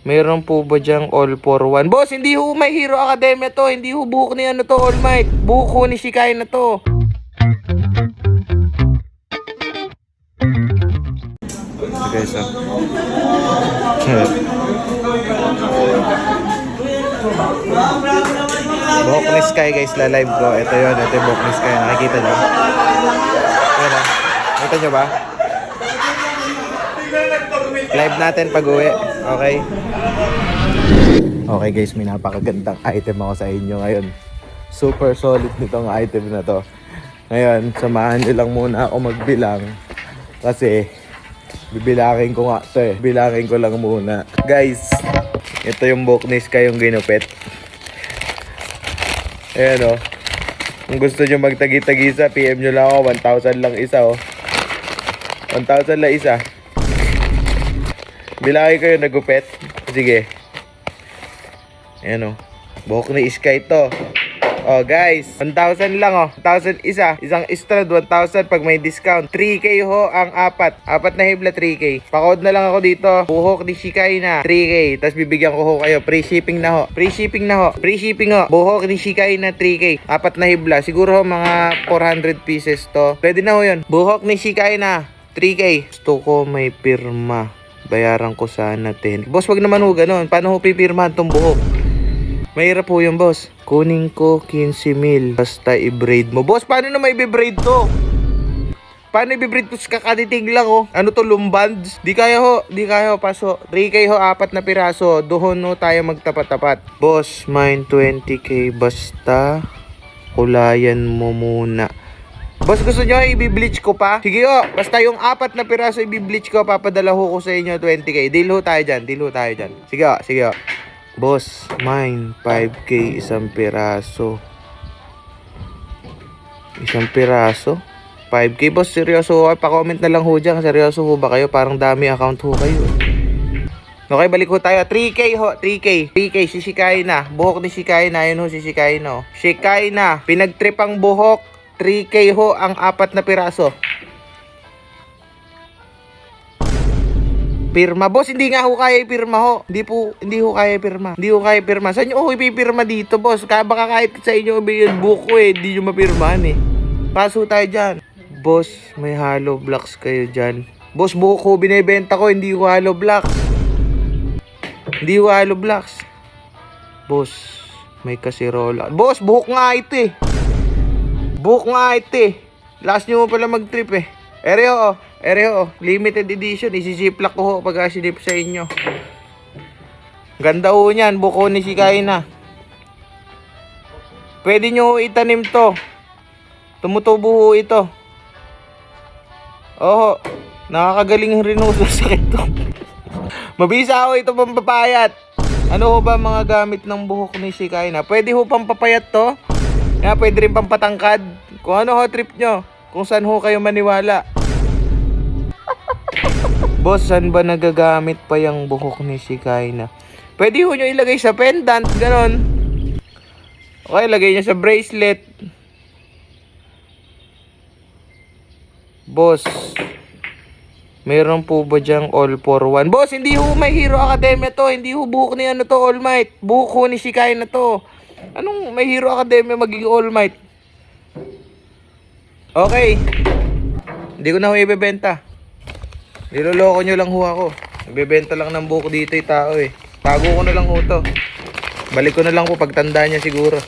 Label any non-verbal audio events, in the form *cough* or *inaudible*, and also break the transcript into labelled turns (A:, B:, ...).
A: Meron po ba dyang all for one? Boss, hindi ho may Hero Academia to. Hindi ho buhok ni ano to, All Might. Buhok ho ni Shikai na to. guys, *laughs* ah. buhok ni Sky guys, la-live ko. Ito yun, ito yung buhok ni Sky. Nakikita nyo? Ayan ah. Nakita nyo ba? Live natin pag uwi. Okay? Okay guys, may napakagandang item ako sa inyo ngayon. Super solid nitong item na to. Ngayon, samahan nyo lang muna ako magbilang. Kasi, bibilangin ko nga to eh. Bilangin ko lang muna. Guys, ito yung buhok ni Sky yung ginupit. Ayan o. Kung gusto nyo magtagi-tagisa, PM nyo lang ako. 1,000 lang isa oh. 1,000 lang isa. Bilangin ko yung nagupit. Sige. Ayan o. Buhok ni Sky to. Oh guys, 1,000 lang oh. 1,000 isa. Isang strand 1,000 pag may discount. 3K ho ang apat. Apat na hibla 3K. Pakod na lang ako dito. Buhok ni Shikai na 3K. Tapos bibigyan ko ho kayo. Free shipping na ho. Free shipping na ho. Free shipping ho. Buhok ni Shikai na 3K. Apat na hibla. Siguro ho mga 400 pieces to. Pwede na ho yun. Buhok ni Shikai na 3K. Gusto ko may pirma. Bayaran ko sana 10. Boss, wag naman ho ganun. Paano ho pipirmahan tong buhok? Mahirap po yung boss. Kunin ko 15 mil. Basta i-braid mo. Boss, paano na may braid to? Paano i-braid to? Kakaditing lang oh. Ano to, lumbands? Di kaya ho. Di kaya ho. Paso. 3K ho, apat na piraso. Doon ho tayo magtapat-tapat. Boss, mine 20K. Basta kulayan mo muna. Boss, gusto nyo i-bleach ko pa? Sige ho, basta yung apat na piraso i-bleach ko, papadala ho ko sa inyo 20k. Deal ho tayo dyan, deal ho tayo dyan. Sige ho, sige ho. Boss, mine, 5k isang piraso. Isang piraso? 5k boss, seryoso ho. Pa-comment na lang ho dyan. Seryoso ho ba kayo? Parang dami account ho kayo. Okay, balik ho tayo. 3K ho, 3K. 3K, si Shikai na. Buhok ni Shikai na. Yun ho, si Shikai no. Shikai na. Pinagtrip ang buhok. 3K ho, ang apat na piraso. Pirma. Boss, hindi nga ho kaya ipirma ho. Hindi po, hindi ho kaya ipirma. Hindi ho kaya ipirma. Saan nyo ho ipipirma dito, boss? Kaya baka kahit sa inyo ibigay buko eh, hindi nyo mapirmahan eh. Paso tayo dyan. Boss, may hollow blocks kayo dyan. Boss, buko ko binibenta ko, hindi ko hollow blocks. Hindi ko hollow blocks. Boss, may kasirola. Boss, buhok nga ito eh. Buhok nga ito eh. Last nyo mo pala mag-trip eh. Ereo oh. Ereo oh. Limited edition. Isisiplak ko ho pag sinip sa inyo. Ganda ho niyan. Buko ni Shikai na. Pwede nyo ho itanim to. Tumutubo ho ito. Oho. Nakakagaling rin ho sa sakit to. *laughs* Mabisa ho ito pampapayat. Ano ho ba mga gamit ng buhok ni Shikai na? Pwede ho pampapayat to. Kaya pwede rin pampatangkad. Kung ano ho trip nyo. Kung saan ho kayo maniwala. *laughs* Boss, saan ba nagagamit pa yung buhok ni Shikai na? Pwede ho nyo ilagay sa pendant, ganon. Okay, lagay nyo sa bracelet. Boss, meron po ba dyang all for one? Boss, hindi ho may Hero Academia to. Hindi ho buhok ni ano to, All Might. Buhok ho ni Shikai na to. Anong may Hero Academia magiging All Might? Okay. Hindi ko na ho ibebenta. Niloloko nyo lang ho ako. Ibebenta lang ng buhok dito yung tao eh. Tago ko na lang ho to. Balik ko na lang po pagtanda niya siguro.